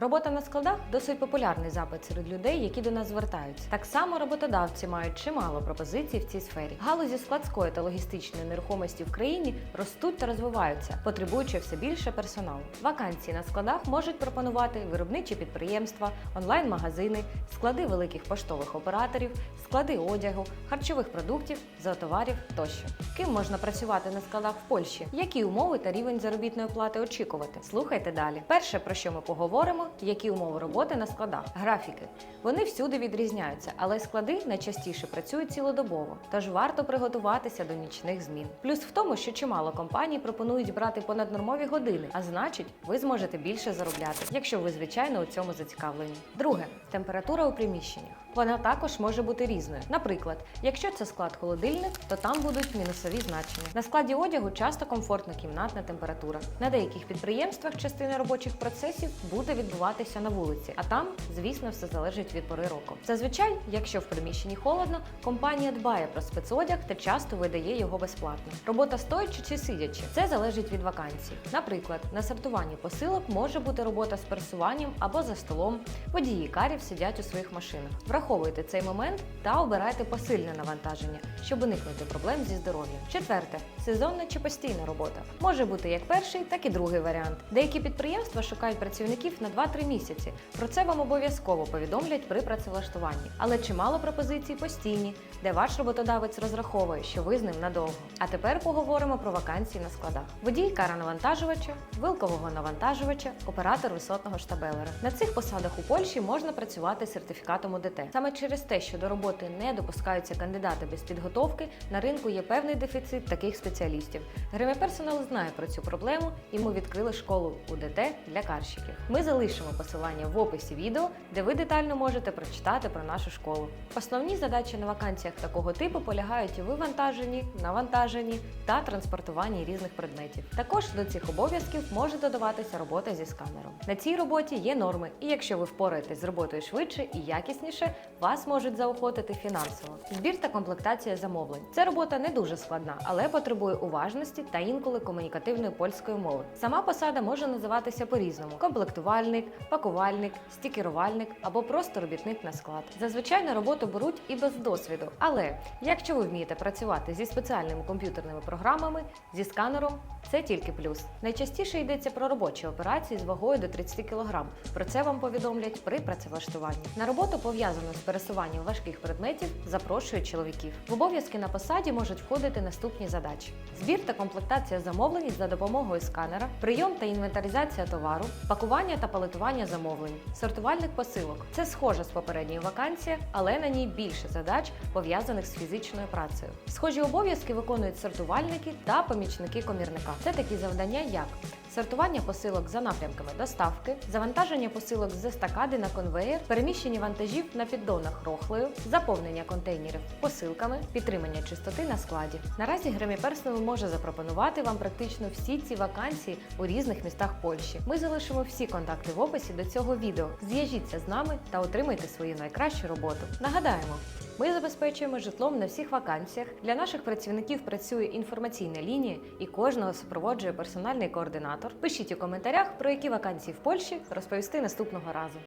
Робота на складах досить популярний запит серед людей, які до нас звертаються. Так само роботодавці мають чимало пропозицій в цій сфері. Галузі складської та логістичної нерухомості в країні ростуть та розвиваються, потребуючи все більше персоналу. Вакансії на складах можуть пропонувати виробничі підприємства, онлайн-магазини, склади великих поштових операторів, склади одягу, харчових продуктів, зоотоварів тощо. Ким можна працювати на складах в Польщі? Які умови та рівень заробітної плати очікувати? Слухайте далі. Перше, про що ми поговоримо, які умови роботи на складах. Графіки. Вони всюди відрізняються, але склади найчастіше працюють цілодобово, тож варто приготуватися до нічних змін. Плюс в тому, що чимало компаній пропонують брати понаднормові години, а значить, ви зможете більше заробляти, якщо ви звичайно у цьому зацікавлені. Друге температура у приміщеннях. Вона також може бути різною. Наприклад, якщо це склад холодильник, то там будуть мінусові значення. На складі одягу часто комфортна кімнатна температура. На деяких підприємствах частина робочих процесів буде відбуватися на вулиці, а там, звісно, все залежить від пори року. Зазвичай, якщо в приміщенні холодно, компанія дбає про спецодяг та часто видає його безплатно. Робота стоячи чи сидячи, це залежить від вакансій. Наприклад, на сортуванні посилок може бути робота з пересуванням або за столом. Водії карів сидять у своїх машинах. Враховуйте цей момент та обирайте посильне навантаження, щоб уникнути проблем зі здоров'ям. Четверте сезонна чи постійна робота. Може бути як перший, так і другий варіант. Деякі підприємства шукають працівників на 2-3 місяці. Про це вам обов'язково повідомлять при працевлаштуванні. Але чимало пропозицій постійні, де ваш роботодавець розраховує, що ви з ним надовго. А тепер поговоримо про вакансії на складах. Водій кара навантажувача, вилкового навантажувача, оператор висотного штабелера. На цих посадах у Польщі можна працювати сертифікатом УДТ. Саме через те, що до роботи не допускаються кандидати без підготовки, на ринку є певний дефіцит таких спеціалістів. Гремя персонал знає про цю проблему, і ми відкрили школу УДТ для карщиків. Ми залишимо посилання в описі відео, де ви детально можете прочитати про нашу школу. Основні задачі на вакансіях такого типу полягають у вивантаженні, навантаженні та транспортуванні різних предметів. Також до цих обов'язків може додаватися робота зі сканером. На цій роботі є норми, і якщо ви впораєтесь з роботою швидше і якісніше, вас можуть заохотити фінансово. Збір та комплектація замовлень. Це робота не дуже складна, але потребує уважності та інколи комунікативної польської мови. Сама посада може називатися по-різному: комплектувальник, пакувальник, стікерувальник або просто робітник на склад. Зазвичай на роботу беруть і без досвіду. Але якщо ви вмієте працювати зі спеціальними комп'ютерними програмами, зі сканером, це тільки плюс. Найчастіше йдеться про робочі операції з вагою до 30 кг. Про це вам повідомлять при працевлаштуванні. На роботу пов'язану з пересуванням важких предметів запрошують чоловіків. В обов'язки на посаді можуть входити наступні задачі: збір та комплектація замовлень за допомогою сканера, прийом та інвентаризація товару, пакування та палетування замовлень, сортувальник посилок. Це схоже з попередньої вакансії, але на ній більше задач пов'язаних з фізичною працею. Схожі обов'язки виконують сортувальники та помічники комірника. Це такі завдання, як Сортування посилок за напрямками доставки, завантаження посилок з естакади на конвеєр, переміщення вантажів на піддонах рохлею, заповнення контейнерів посилками, підтримання чистоти на складі. Наразі Гремі Персонал може запропонувати вам практично всі ці вакансії у різних містах Польщі. Ми залишимо всі контакти в описі до цього відео. Зв'яжіться з нами та отримайте свою найкращу роботу. Нагадаємо. Ми забезпечуємо житлом на всіх вакансіях. Для наших працівників працює інформаційна лінія і кожного супроводжує персональний координатор. Пишіть у коментарях, про які вакансії в Польщі розповісти наступного разу.